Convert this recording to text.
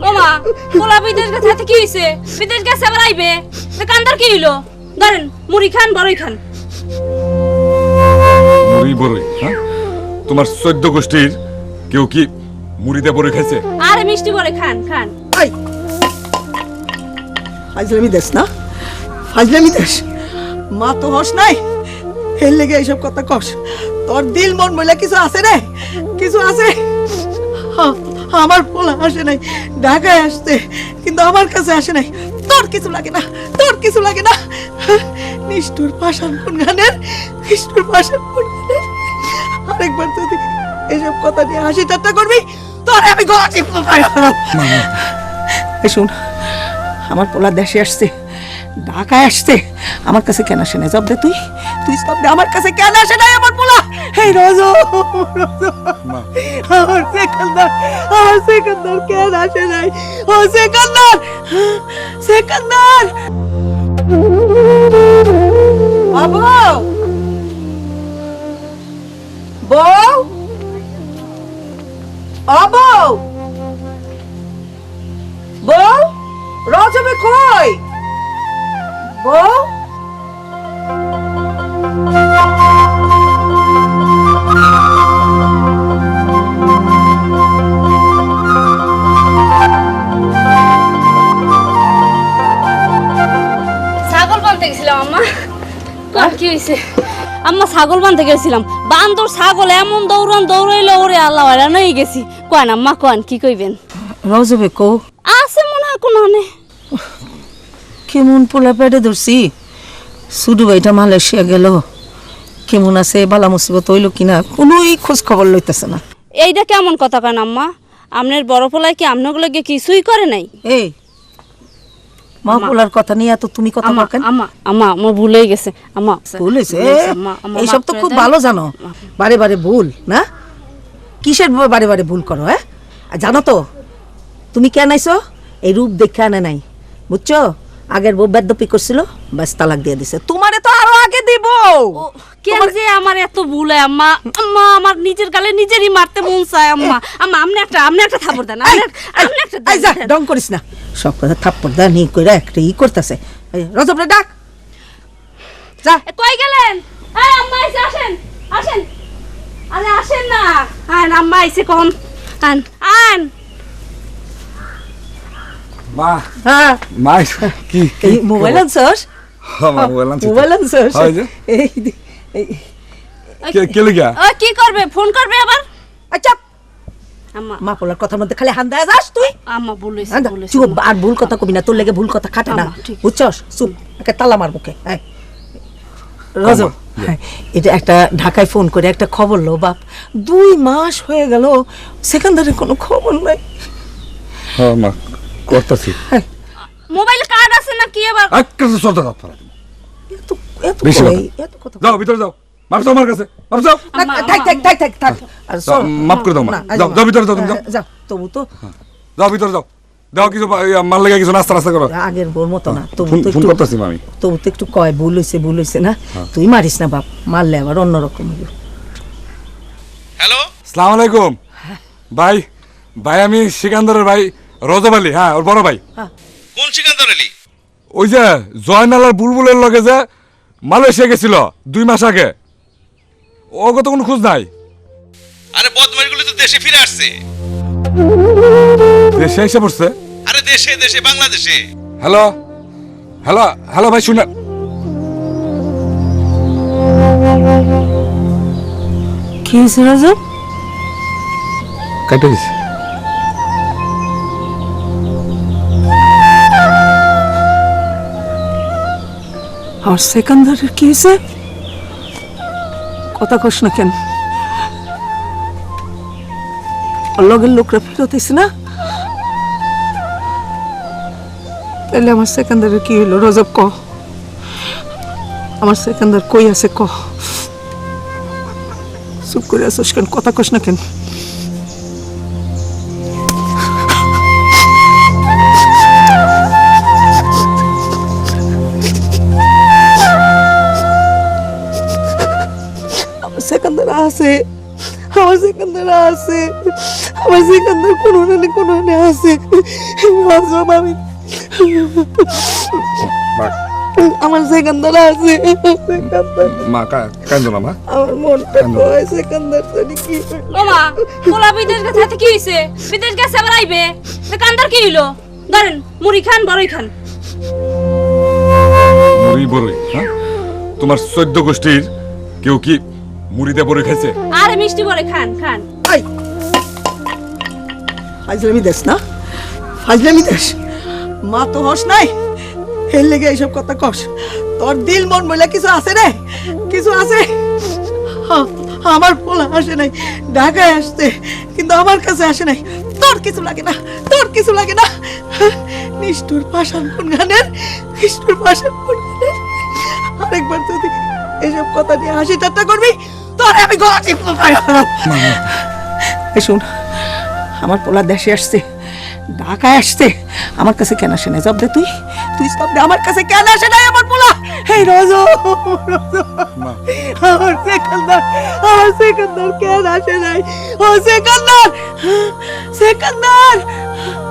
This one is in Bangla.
ওমা পোলা বিদেশ গেছে হাতে কি হইছে? বিদেশ গেছে আবার আইবে? তা কান্দার কি হইল? ধরেন মুড়ি খান বড়ই খান। মুড়ি বড়ই হ্যাঁ? তোমার চোদ্দ গোষ্ঠীর কেউ কি মুড়িতে বড়ই খাইছে? আরে মিষ্টি বড়ই খান খান। আই! ফাজলামি দেশ না? ফাজলামি দেশ? মা তো হস নাই। এর লেগে এইসব কথা কস। তোর দিল মন বলে কিছু আছে রে কিছু আছে? আ- আমার পোলা আসে নাই ঢাকায় আসতে কিন্তু আমার কাছে আসে নাই। তোর কিছু লাগে না তোর কিছু লাগে না। নিষ্ঠুর পাশার মন গানের নিষ্ঠুর পাশার মন গানের আরেকবার যদি এসব কথা নিয়ে হাসি ঠাট্টা করবি তোর আমি গলা টিপে এই শুন আমার পোলা দেশে আসছে। ঢাকায় আসছে আমার কাছে কেন আসে না জব দে তুই? তুই সব দে আমার কাছে কেন আসে নাই আমার পোলা? এই রোজ আমার সেকান্দার আমার সেকান্দার কেন আসে নাই? ও সেকান্দার সেকান্দার! বাবু! বউ! বউ! বউ রজবে কই? বউ ছাগল বানতে গেছিলাম আম্মা। কি হইছে? আম্মা ছাগল বানতে গেছিলাম। বান্দর ছাগল এমন দৌড়ান দৌড়াইলো ওরে আল্লাহ হয়ে গেছি। কন আম্মা কন কি কইবেন? রজবে কো। আছে মনে হয় কোনো কেমন পোলা পেটে ধরছি? সুডু ভাইটা মালয়েশিয়া গেল। কেমন আছে বালা মুসিবত হইল কিনা কোনোই খোঁজ খবর লইতেছে না। এইটা কেমন কথা কন আম্মা আপনার বড় পোলায় কি আপনাগুলোকে কিছুই করে নাই? এই মা পোলার কথা নিয়ে এত তুমি কথা আমা বলকেন? আমা আমা আমার ভুল হয়ে গেছে আমা ভুল হয়েছে এইসব মাফ তো খুব ভালো জানো। বারে বারে ভুল না? কিসের বারে বারে ভুল করো হ্যাঁ? জানো তো তুমি কেন আইছো? এই রূপ দেখে আনে নাই। বুঝছ? আগের বউ বেদ্যপি করছিল ব্যাস তালাক দিয়ে দিছে। তোমারে তো আরও আগে দিব! কেন যে আমার এত ভুল হয় আম্মা? আম্মা আমার নিজের গালে নিজেরই মারতে মন চায় আম্মা। আম্মা আপনি একটা আপনি একটা থাপড় দেন আপনি একটা- এই যা ডং করিস না। সব কথা থাপ্পড় দা নি কইরা একটা ই করতেছে। রজব রে ডাক। যা। কই গেলেন? এই আম্মা এসে আসেন আসেন। আরে আসেন না। আন আম্মা এসে কম আন আন। মা হ্যাঁ। মা কি মোবাইল আনছস হ্যাঁ, মোবাইল আনছি। মোবাইল আনছস এই কে- কে লিগা ও কি করবে? ফোন করবে আবার? আচ্ছা মা পোলার কথার মধ্যে খালি হান্দা যাস তুই। আম্মা বলেছে বলেছে চুপ আর ভুল কথা কবি না তোর লেগে ভুল কথা খাটে না। বুঝছস? চুপ একটা তালা মার মুখে হ্যাঁ রজব এটা একটা ঢাকায় ফোন করে একটা খবর লো বাপ। দুই মাস হয়ে গেল সেখানদারে কোনো খবর নাই। হ্যাঁ মা। করতেছি। মোবাইল কার্ড আছে না কি আবার একটা চলতে দাও তোরা। এত এত বেশি এত কথা। যাও ভিতরে যাও। মাপ যাও আমার কাছে। মাপ যাও থাক থাক থাক থাক থাক। আর যাও, শোন, মাফ করে দাও মা যাও যাও ভিতরে যাও তুমি যাও। হ্যাঁ, যাও তবু তো যাও ভিতরে যাও। দাও কিছু ইয়া, লেগে কিছু নাস্তা নাস্তা করো। আগের বোর মতো না। তবু তো একটু করতেছি আমি তবু তো একটু কয় ভুল হয়েছে ভুল হয়েছে না? তুই মারিস না বাপ। মারলে আবার অন্যরকম হইব। হ্যালো? সালাম আলাইকুম। ভাই ভাই আমি সিকান্দরের ভাই। রজব আলী হ্যাঁ ওর বড় ভাই। কোন সিকান্দর আলী? ওই যে জয়নালার বুলবুলের লগে যে মালয়েশিয়া গেছিল দুই মাস আগে। ও কত কোনো খোঁজ নাই। আরে বদমাইশগুলো তো দেশে ফিরে আসছে। দেশে এসে পড়ছে? আরে দেশে দেশে বাংলাদেশে। হ্যালো হ্যালো হ্যালো ভাই শুনে কি হয়েছে রাজব? কেটে গেছে আর সেকেন্দারের কি হয়েছে? কথা কস না কেন? লগের লোকরা ফেরত এসে না? তাহলে আমার সেকেন্দারের কি হইল? রজব, ক। আমার সেকেন্দার কই আছে, ক? চুপ করে আসোস কেন? কথা কস না কেন? আছে আমার সেকেন্দার আছে আমার সিকান্দার কোনো না কোনো না আছে। আমি আমার সিকান্দার আছে মা কান্দো না মা। আমার মনটা কয় সিকান্দার জানি কি ও মা পোলা বিদেশ গেছে হাতে কি হইছে? বিদেশ গেছে আবার আইবে? কি হইল? ধরেন মুড়ি খান বড়ই খান। মুড়ি বড়ই হ্যাঁ? তোমার চোদ্দ গোষ্ঠীর কেউ কি মুড়িতে বড়ই খাইছে। আরে মিষ্টি বড়ে খান খান। আই! ফাজলামি দেশ না? ফাজলামি দেশ? মা তো হস নাই। এর লেগে এইসব কথা কস। তোর দিল মন বলে কিছু আছে রে? কিছু আছে? হা- আমার পোলা আসে নাই ঢাকায় আসছে কিন্তু আমার কাছে আসে নাই। তোর কিছু লাগে না তোর কিছু লাগে না। নিষ্ঠুর পাশান কোন গানের নিষ্ঠুর পাশান কোন গানের আরেকবার যদি এসব কথা নিয়ে হাসি ঠাট্টা করবি? তোর আমি গলা টিপতে এই শোন আমার পোলা দেশে আসছে ঢাকায় আসছে আমার কাছে কেন আসে না জব দে তুই। তুই জব দে আমার কাছে কেন আসে নাই আমার পোলা? এই রোজ আমার সেকান্দার আমার সেকান্দার কেন আসে নাই? ও সেকান্দার সেকান্দার সেকান্দার।